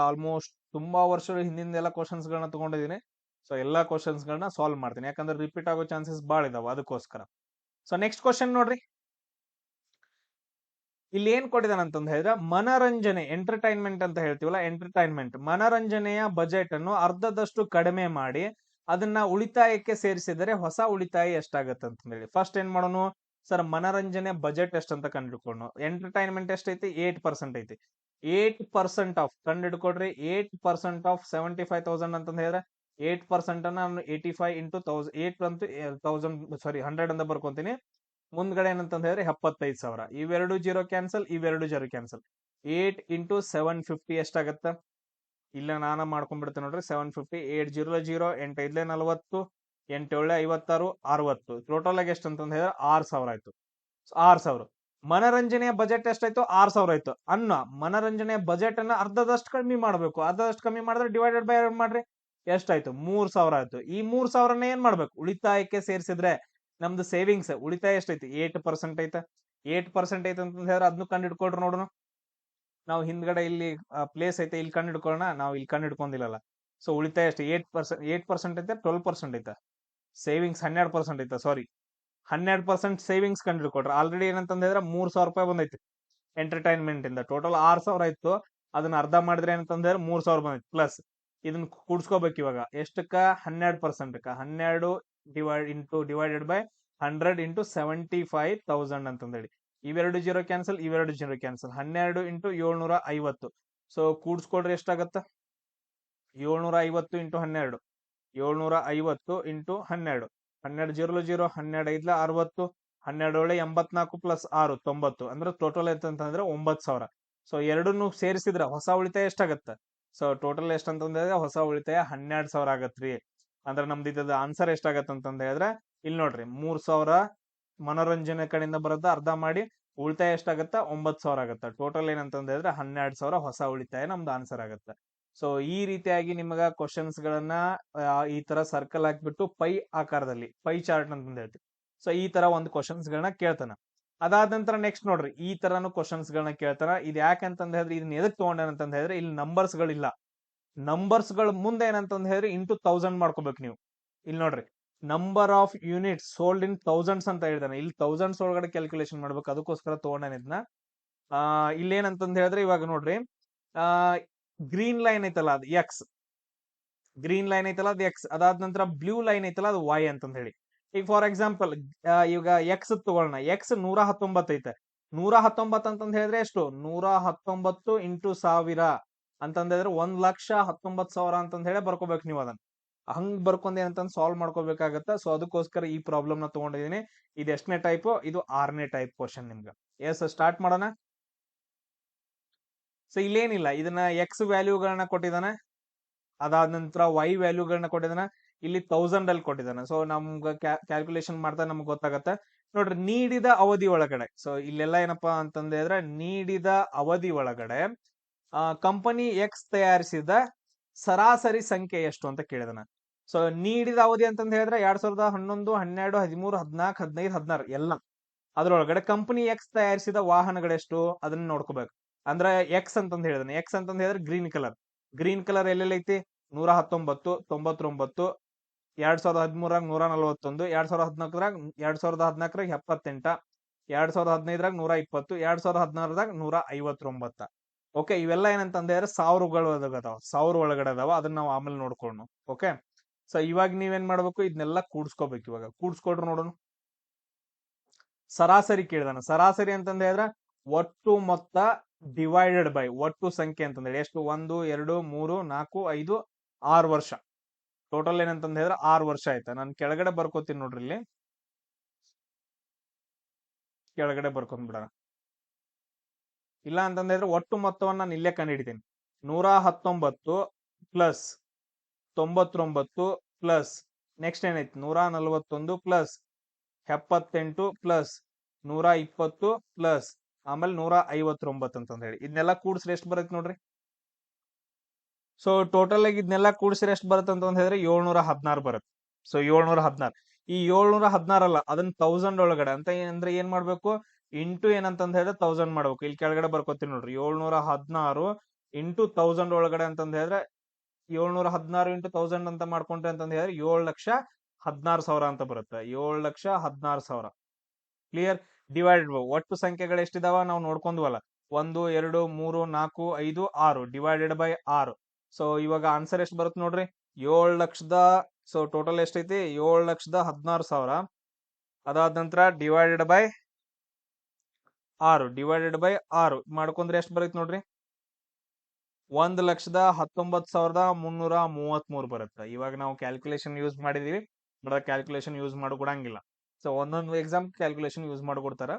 Speaker 1: ಆಲ್ಮೋಸ್ಟ್ ತುಂಬಾ ವರ್ಷಗಳ ಹಿಂದಿನ ಎಲ್ಲ ಕ್ವಶನ್ಸ್ ಗಳನ್ನ ತಗೊಂಡಿದ್ದೀನಿ. ಸೊ ಎಲ್ಲಾ ಕ್ವಶನ್ಸ್ ಗಳನ್ನ ಸಾಲ್ವ್ ಮಾಡ್ತೀನಿ. ಯಾಕಂದ್ರೆ ರಿಪೀಟ್ ಆಗೋ ಚಾನ್ಸಸ್ ಭಾಳ ಇದಾವ, ಅದಕ್ಕೋಸ್ಕರ. ಸೊ ನೆಕ್ಸ್ಟ್ ಕ್ವಶನ್ ನೋಡ್ರಿ. ಇಲ್ಲಿ ಏನ್ ಕೊಟ್ಟಿದ್ದಾನೆ ಅಂತಂದ ಹೇಳಿದ್ರೆ, ಮನರಂಜನೆ ಎಂಟರ್ಟೈನ್ಮೆಂಟ್ ಅಂತ ಹೇಳ್ತೀವಲ್ಲ ಎಂಟರ್ಟೈನ್ಮೆಂಟ್ ಮನರಂಜನೆಯ ಬಜೆಟ್ ಅನ್ನು ಅರ್ಧದಷ್ಟು ಕಡಿಮೆ ಮಾಡಿ, ಅದನ್ನ ಉಳಿತಾಯಕ್ಕೆ ಸೇರಿಸಿದರೆ ಹೊಸ ಉಳಿತಾಯ ಎಷ್ಟಾಗತ್ತೆ ಅಂತ ಹೇಳಿ. ಫಸ್ಟ್ ಏನ್ ಮಾಡೋಣ ಸರ್ ಮನರಂಜನೆ ಬಜೆಟ್ ಎಷ್ಟಂತ ಕಂಡುಹಿಡ್ಕೊಂಡು ಎಂಟರ್ಟೈನ್ಮೆಂಟ್ ಎಷ್ಟೈತಿ ಏಟ್ ಪರ್ಸೆಂಟ್ ಐತಿ. ಏಟ್ ಪರ್ಸೆಂಟ್ ಆಫ್ ಕಂಡು ಹಿಡ್ಕೊಡ್ರಿ eight percent of seventy five thousand ಅಂತ ಹೇಳಿದ್ರೆ ಏಟ್ ಪರ್ಸೆಂಟ್ ನಾನು ಏಯ್ಟಿ ಫೈವ್ ಇಂಟು ತೌಸ್ ಏಟ್ ಅಂತೂ ತೌಸಂಡ್ ಸಾರಿ ಹಂಡ್ರೆಡ್ ಅಂತ ಬರ್ಕೊಂತೀನಿ. ಮುಂದ್ಗಡೆ ಏನಂತ ಹೇಳಿದ್ರೆ ಎಪ್ಪತ್ತೈದು ಸಾವಿರ. ಇವೆರಡು ಜೀರೋ ಕ್ಯಾನ್ಸಲ್ ಇವೆರಡು zero cancel eight into seven fifty ಎಷ್ಟಾಗತ್ತೆ ಇಲ್ಲ ನಾನು ಮಾಡ್ಕೊಂಡ್ಬಿಡ್ತೇನೆ ನೋಡ್ರಿ. Seven fifty eight zero zero ಎಂಟೈದ್ಲೆ ನಲವತ್ತು. ಎಂಟೇಳೆ ಐವತ್ತಾರು, ಅರವತ್ತು. ಟೋಟಲ್ ಆಗಿ ಎಷ್ಟು ಅಂತಂದ್ರೆ ಹೇಳಿದ್ರೆ ಆರ್ ಸಾವಿರ ಆಯ್ತು. ಆರ್ ಸಾವಿರ. ಮನರಂಜನೆಯ ಬಜೆಟ್ ಎಷ್ಟಾಯ್ತು? ಆರ್ ಸಾವಿರ ಆಯ್ತು. ಅನ್ನ ಮನರಂಜನೆಯ ಬಜೆಟ್ ಅನ್ನ ಅರ್ಧದಷ್ಟು ಕಮ್ಮಿ ಮಾಡ್ಬೇಕು. ಅರ್ಧದಷ್ಟು ಕಮ್ಮಿ ಮಾಡಿದ್ರೆ ಡಿವೈಡೆಡ್ ಬೈ ಎರಡು ಮಾಡ್ರಿ. ಎಷ್ಟಾಯ್ತು? ಮೂರ್ ಸಾವಿರ ಆಯ್ತು. ಈ ಮೂರ್ ಸಾವಿರನ ಏನ್ ಮಾಡ್ಬೇಕು? ಉಳಿತಾಯಕ್ಕೆ ಸೇರಿಸಿದ್ರೆ ನಮ್ದು ಸೇವಿಂಗ್ಸ್ ಉಳಿತಾಯ ಎಷ್ಟೈತಿ ಏಟ್ ಪರ್ಸೆಂಟ್ ಐತೆ. ಏಟ್ ಪರ್ಸೆಂಟ್ ಐತೆ ಅಂತ ಹೇಳಿದ್ರೆ ಅದನ್ನು ಕಂಡು ಹಿಡ್ಕೊಳ್ರಿ ನೋಡೋಣ ನಾವು ಹಿಂದ್ಗಡೆ ಇಲ್ಲಿ ಪ್ಲೇಸ್ ಐತೆ, ಇಲ್ಲಿ ಕಂಡು ಹಿಡ್ಕೊಳ್ಳೋಣ ನಾವು ಇಲ್ಲಿ ಕಂಡು ಹಿಡ್ಕೊಂಡಿಲ್ಲಲ್ಲ ಸೊ ಉಳಿತಾಯ ಎಷ್ಟು? ಏಟ್ ಪರ್ಸೆಂಟ್ ಏಟ್ ಪರ್ಸೆಂಟ್ ಐತೆ ಟ್ವೆಲ್ ಪರ್ಸೆಂಟ್ ಐತೆ. ಸೇವಿಂಗ್ಸ್ ಹನ್ನೆರಡು ಪರ್ಸೆಂಟ್ ಐತೆ ಸಾರಿ ಹನ್ನೆರಡು ಪರ್ಸೆಂಟ್ ಸೇವಿಂಗ್ಸ್ ಕಂಡು ಕೊಟ್ರೆ ಆಲ್ರೆಡಿ ಏನಂತಂದ್ರೆ ಮೂರ್ ಸಾವಿರ ರೂಪಾಯಿ ಬಂದೈತಿ ಎಂಟರ್ಟೈನ್ಮೆಂಟ್ ಇಂದ. ಟೋಟಲ್ ಆರ್ ಸಾವಿರ ಇತ್ತು ಅದನ್ನ ಅರ್ಧ ಮಾಡಿದ್ರೆ ಏನಂತಂದ್ರೆ ಮೂರ್ ಸಾವಿರ ಬಂದೈತಿ ಪ್ಲಸ್ ಇದನ್ನ ಕೂಡ್ಸ್ಕೋಬೇಕು ಇವಾಗ. ಎಷ್ಟಕ್ಕ? ಹನ್ನೆರಡು ಪರ್ಸೆಂಟ್ ಹನ್ನೆರಡು divide into divided by hundred into seventy five thousand ಅಂತಂದೇಳಿ ಇವೆರಡು ಜೀರೋ ಕ್ಯಾನ್ಸಲ್ ಇವೆರಡು ಜೀರೋ ಕ್ಯಾನ್ಸಲ್ ಹನ್ನೆರಡು ಇಂಟು ಏಳ್ನೂರ ಐವತ್ತು. ಸೊ ಕೂಡ್ಸ್ಕೊಡ್ರಿ ಎಷ್ಟಾಗತ್ತ? ಏಳ್ನೂರ ಐವತ್ತು ಇಂಟು ಹನ್ನೆರಡು. ಏಳ್ನೂರ ಐವತ್ತು ಇಂಟು ಹನ್ನೆರಡು. ಹನ್ನೆರಡು ಜೀರೋ ಜೀರೋ, ಹನ್ನೆರಡು ಐದ್ಲ ಅರವತ್ತು, ಹನ್ನೆರಡು ಒಳ್ಳೆ ಎಂಬತ್ನಾಲ್ಕು ಪ್ಲಸ್ ಆರು, ತೊಂಬತ್ತು. ಅಂದ್ರೆ ಟೋಟಲ್ ಅಂತಂದ್ರೆ ಒಂಬತ್ತು ಸಾವಿರ. ಸೊ ಎರಡನ್ನು ಸೇರಿಸಿದ್ರೆ ಹೊಸ ಉಳಿತಾಯ ಎಷ್ಟಾಗತ್ತೆ? ಸೊ ಟೋಟಲ್ ಎಷ್ಟಂತಂದ್ರೆ ಹೊಸ ಉಳಿತಾಯ ಹನ್ನೆರಡು ಸಾವಿರ ಆಗತ್ರಿ ಅಂದ್ರೆ ನಮ್ದು ಇದ್ದದ ಆನ್ಸರ್ ಎಷ್ಟಾಗತ್ತ ಅಂತಂದ ಹೇಳಿದ್ರೆ ಇಲ್ಲಿ ನೋಡ್ರಿ ಮೂರ್ ಸಾವಿರ ಮನೋರಂಜನೆ ಕಡೆಯಿಂದ ಬರೋದ ಅರ್ಧ ಮಾಡಿ ಉಳಿತಾಯ ಎಷ್ಟಾಗತ್ತ? ಒಂಬತ್ ಸಾವಿರ ಆಗತ್ತ. ಟೋಟಲ್ ಏನಂತಂದ್ರೆ ಹನ್ನೆರಡು ಸಾವಿರ ಹೊಸ ಉಳಿತಾಯ ನಮ್ದು ಆನ್ಸರ್ ಆಗತ್ತ. ಸೊ ಈ ರೀತಿಯಾಗಿ ನಿಮಗ ಕ್ವಶನ್ಸ್ ಗಳನ್ನ ಈ ತರ ಸರ್ಕಲ್ ಹಾಕ್ಬಿಟ್ಟು ಪೈ ಆಕಾರದಲ್ಲಿ, ಪೈ ಚಾರ್ಟ್ ಅಂತ ಹೇಳ್ತೀವಿ ಸೊ ಈ ತರ ಒಂದು ಕ್ವಶನ್ಸ್ ಗಳನ್ನ ಕೇಳ್ತಾನ. ಅದಾದ ನಂತರ ನೆಕ್ಸ್ಟ್ ನೋಡ್ರಿ, ಈ ತರನು ಕ್ವಶನ್ಸ್ ಗಳನ್ನ ಕೇಳ್ತಾನ. ಇದು ಯಾಕಂತಂದ ಹೇಳಿದ್ರೆ, ಇದನ್ನ ಎದಕ್ ತಗೊಂಡೇನಂತಂದ ಹೇಳಿದ್ರೆ, ಇಲ್ಲಿ ನಂಬರ್ಸ್ ಗಳಿಲ್ಲ. ನಂಬರ್ಸ್ಗಳ ಮುಂದೆ ಏನಂತಂದ ಹೇಳಿದ್ರೆ ಇಂಟು ತೌಸಂಡ್ ಮಾಡ್ಕೋಬೇಕು ನೀವು. ಇಲ್ಲಿ ನೋಡ್ರಿ number of unit sold in thousands ಅಂತ ಹೇಳ್ತಾನೆ. ಇಲ್ಲಿ ತೌಸಂಡ್ಸ್ ಒಳಗಡೆ ಕ್ಯಾಲ್ಕುಲೇಷನ್ ಮಾಡ್ಬೇಕು, ಅದಕ್ಕೋಸ್ಕರ ತಗೊಂಡಾನ ಇದನ್ನ ಆ, ಇಲ್ಲೇನಂತಂದ ಹೇಳಿದ್ರೆ ಇವಾಗ ನೋಡ್ರಿ, ಆ ಗ್ರೀನ್ ಲೈನ್ ಐತಲ್ಲ ಅದು ಎಕ್ಸ್ ಗ್ರೀನ್ ಲೈನ್ ಐತಲ್ಲ ಅದು ಎಕ್ಸ್ ಅದಾದ ನಂತರ ಬ್ಲೂ ಲೈನ್ ಐತಲ್ಲ ಅದು ವೈ ಅಂತಂದ ಹೇಳಿ ಈಗ ಫಾರ್ ಎಕ್ಸಾಂಪಲ್ ಈಗ ಎಕ್ಸ್ ತಗೊಳ್ಳೋಣ. ಎಕ್ಸ್ ನೂರ ಹತ್ತೊಂಬತ್ತು ಐತೆ. ನೂರ ಹತ್ತೊಂಬತ್ತು ಅಂತಂದ ಹೇಳಿದ್ರೆ ಎಷ್ಟು? ನೂರ ಹತ್ತೊಂಬತ್ತು ಇಂಟು ಸಾವಿರ ಅಂತಂದ ಹೇಳಿದ್ರೆ ಒಂದ್ ಲಕ್ಷ ಹತ್ತೊಂಬತ್ತು ಸಾವಿರ ಅಂತಂದ ಹೇಳಿ ಬರ್ಕೋಬೇಕು ನೀವು ಅದನ್ನ. ಹಂಗ್ ಬರ್ಕೊಂಡೆ ಏನಂತಂದ್ ಸಾಲ್ವ್ ಮಾಡ್ಕೋಬೇಕಾಗತ್ತ. ಸೊ ಅದಕ್ಕೋಸ್ಕರ ಈ ಪ್ರಾಬ್ಲಮ್ನ ತಗೊಂಡಿದೀನಿ ಇದು ಎಷ್ಟನೇ ಟೈಪ್ ಇದು ಆರನೇ ಟೈಪ್ ಕ್ವಶನ್ ನಿಮ್ಗೆ. ಎಸ್ ಸ್ಟಾರ್ಟ್ ಮಾಡೋಣ. ಸೊ ಇಲ್ಲೇನಿಲ್ಲ. ಇದನ್ನ ಎಕ್ಸ್ ವ್ಯಾಲ್ಯೂಗಳನ್ನ ಕೊಟ್ಟಿದ್ದಾನೆ. ಅದಾದ ನಂತರ ವೈ ವ್ಯಾಲ್ಯೂಗಳನ್ನ ಕೊಟ್ಟಿದ್ದಾನೆ. ಇಲ್ಲಿ ತೌಸಂಡ್ ಅಲ್ಲಿ ಕೊಟ್ಟಿದ್ದಾನೆ. ಸೊ ನಮ್ಗ ಕ್ಯಾಲ್ಕುಲೇಷನ್ ಮಾಡ್ತಾ ನಮ್ಗೆ ಗೊತ್ತಾಗತ್ತೆ. ನೋಡ್ರಿ, ನೀಡಿದ ಅವಧಿ ಒಳಗಡೆ. ಸೊ ಇಲ್ಲೆಲ್ಲ ಏನಪ್ಪಾ ಅಂತಂದ್ರೆ ನೀಡಿದ ಅವಧಿ ಒಳಗಡೆ ಕಂಪನಿ ಎಕ್ಸ್ ತಯಾರಿಸಿದ ಸರಾಸರಿ ಸಂಖ್ಯೆ ಎಷ್ಟು ಅಂತ ಕೇಳಿದಾನ. ಸೊ ನೀಡಿದ ಅವಧಿ ಅಂತಂದ ಹೇಳಿದ್ರೆ, ಎರಡ್ ಸಾವಿರದ ಹನ್ನೊಂದು, ಹನ್ನೆರಡು, ಹದಿಮೂರು, ಹದಿನಾಲ್ಕು, ಹದಿನೈದು, ಹದಿನಾರು, ಎಲ್ಲ. ಅದ್ರೊಳಗಡೆ ಕಂಪನಿ ಎಕ್ಸ್ ತಯಾರಿಸಿದ ವಾಹನಗಳೆಷ್ಟು? ಅದನ್ನ ನೋಡ್ಕೋಬೇಕು. ಅಂದ್ರೆ ಎಕ್ಸ್ ಅಂತ ಹೇಳಿದಾನೆ. ಎಕ್ಸ್ ಅಂತ ಹೇಳಿದ್ರೆ ಗ್ರೀನ್ ಕಲರ್ ಗ್ರೀನ್ ಕಲರ್ ಎಲ್ಲೆಲ್ಲ ಐತಿ ನೂರ ಹತ್ತೊಂಬತ್ತು, ತೊಂಬತ್ತೊಂಬತ್ತು, ಎರಡ್ ಸಾವಿರದ ಹದಿಮೂರಾಗ ನೂರ ನಲವತ್ತೊಂದು, ಎರಡ್ ಸಾವಿರದ ಹದಿನಾಲ್ಕರಾಗ ಎರಡ್ ಸಾವಿರದ ಹದಿನಾಲ್ಕರಾಗ ಎಪ್ಪತ್ತೆಂಟ, ಎರಡ್ ಸಾವಿರದ ಹದಿನೈದರಾಗ ನೂರ ಇಪ್ಪತ್ತು, ಎರಡ್ ಸಾವಿರದ ಹದಿನಾರದಾಗ ನೂರ ಐವತ್ತೊಂಬತ್ತ. ಓಕೆ ಇವೆಲ್ಲ ಏನಂತಂದ್ರೆ ಸಾವಿರಗಳು ಅದಾವ ಸಾವಿರ ಒಳಗಡೆ ಅದಾವ. ಅದನ್ನ ನಾವು ಆಮೇಲೆ ನೋಡ್ಕೊಳ್ಳೋಣ ಓಕೆ ಸೊ ಇವಾಗ ನೀವೇನ್ ಮಾಡ್ಬೇಕು? ಇದನ್ನೆಲ್ಲ ಕೂಡ್ಸ್ಕೋಬೇಕು ಇವಾಗ. ಕೂಡ್ಸ್ಕೊಡ್ರು ನೋಡೋಣ. ಸರಾಸರಿ ಕೇಳ್ದಾನ. ಸರಾಸರಿ ಅಂತಂದ್ರೆ ಒಟ್ಟು ಮೊತ್ತ ಡಿವೈಡೆಡ್ ಬೈ ಒಟ್ಟು ಸಂಖ್ಯೆ ಅಂತಂದ್ರೆ ಎಷ್ಟು? ಒಂದು, ಎರಡು, ಮೂರು, ನಾಲ್ಕು, ಐದು, ಆರು ವರ್ಷ. ಟೋಟಲ್ ಏನಂತಂದ ಹೇಳಿದ್ರೆ ಆರು ವರ್ಷ ಆಯ್ತಾ? ನಾನು ಕೆಳಗಡೆ ಬರ್ಕೋತೀನಿ ನೋಡ್ರಿ ಇಲ್ಲಿ. ಕೆಳಗಡೆ ಬರ್ಕೊಂಡ್ಬಿಡೋಣ ಇಲ್ಲ ಅಂತಂದ ಹೇಳಿದ್ರೆ ಒಟ್ಟು ಮೊತ್ತವನ್ನ ನಾನು ಇಲ್ಲೇ ಕಂಡುಹಿಡಿತೀನಿ ನೂರ ಹತ್ತೊಂಬತ್ತು ಪ್ಲಸ್ ತೊಂಬತ್ತೊಂಬತ್ತು ಪ್ಲಸ್ ನೆಕ್ಸ್ಟ್ ಏನೈತಿ ನೂರ ನಲವತ್ತೊಂದು ಪ್ಲಸ್ ಎಪ್ಪತ್ತೆಂಟು ಪ್ಲಸ್ ನೂರ ಇಪ್ಪತ್ತು ಪ್ಲಸ್ ಆಮೇಲೆ ನೂರ ಐವತ್ತೊಂಬತ್ತು ಅಂತಂದ ಹೇಳಿ. ಇದನ್ನೆಲ್ಲ ಕೂಡಿಸ್ರೆ ಎಷ್ಟು ಬರುತ್ತೆ ನೋಡ್ರಿ? ಸೊ ಟೋಟಲ್ ಆಗಿ ಇದನ್ನೆಲ್ಲ ಕೂಡಿಸ್ರೆ ಎಷ್ಟು ಬರುತ್ತೆ ಅಂತ ಹೇಳಿದ್ರೆ ಏಳ್ನೂರ ಹದಿನಾರು ಬರುತ್ತೆ. ಸೊ ಏಳ್ನೂರ ಹದಿನಾರು. ಈ ಏಳ್ನೂರ ಹದಿನಾರು ಅಲ್ಲ ಅದನ್ನ ತೌಸಂಡ್ ಒಳಗಡೆ ಅಂತ ಅಂದ್ರೆ ಏನ್ ಮಾಡ್ಬೇಕು? ಇಂಟು ಏನಂತಂದ ಹೇಳಿದ್ರೆ ತೌಸಂಡ್ ಮಾಡ್ಬೇಕು. ಇಲ್ಲಿ ಕೆಳಗಡೆ ಬರ್ಕೋತೀನಿ ನೋಡ್ರಿ. ಏಳ್ನೂರ ಹದಿನಾರು ಇಂಟು ತೌಸಂಡ್ ಒಳಗಡೆ ಅಂತಂದ ಹೇಳಿದ್ರೆ ಏಳ್ನೂರ ಹದಿನಾರು ಇಂಟು ತೌಸಂಡ್ ಅಂತ ಮಾಡ್ಕೊಂಡ್ರೆ ಅಂತಂದ ಹೇಳಿದ್ರೆ ಏಳು ಲಕ್ಷ ಹದಿನಾರು ಸಾವಿರ ಅಂತ ಬರುತ್ತೆ. ಏಳು ಲಕ್ಷ ಹದಿನಾರು ಸಾವಿರ. ಕ್ಲಿಯರ್? ಡಿವೈಡೆಡ್ ಒಟ್ಟು ಸಂಖ್ಯೆಗಳು ಎಷ್ಟಿದಾವ? ನಾವು ನೋಡ್ಕೊಂಡ್ವಲ್ಲ. ಒಂದು, ಎರಡು, ಮೂರು, ನಾಲ್ಕು, ಐದು, ಆರು. ಡಿವೈಡೆಡ್ ಬೈ ಆರು. ಸೊ ಇವಾಗ ಆನ್ಸರ್ ಎಷ್ಟು ಬರುತ್ತೆ ನೋಡ್ರಿ? ಏಳು ಲಕ್ಷದ ಸೊ ಟೋಟಲ್ ಎಷ್ಟೈತಿ? ಏಳು ಲಕ್ಷದ ಹದಿನಾರು ಸಾವಿರ. ಅದಾದ ನಂತರ ಡಿವೈಡೆಡ್ ಬೈ ಆರು. ಡಿವೈಡೆಡ್ ಬೈ ಆರು. ಮಾಡ್ಕೊಂಡ್ರೆ ಎಷ್ಟು ಬರುತ್ತೆ ನೋಡ್ರಿ? ಒಂದ್ ಲಕ್ಷದ ಹತ್ತೊಂಬತ್ತು ಸಾವಿರದ ಮುನ್ನೂರ ಮೂವತ್ತ್ ಮೂರು ಬರುತ್ತೆ. ಇವಾಗ ನಾವು ಕ್ಯಾಲ್ಕುಲೇಷನ್ ಯೂಸ್ ಮಾಡಿದೀವಿ. ಬಟ್ ಕ್ಯಾಲ್ಕುಲೇಷನ್ ಯೂಸ್ ಮಾಡಿಕೊಡಂಗಿಲ್ಲ ಸೊ ಒಂದೊಂದು ಎಕ್ಸಾಮ್ ಕ್ಯಾಲ್ಕುಲೇಷನ್ ಯೂಸ್ ಮಾಡಿಕೊಡ್ತಾರ.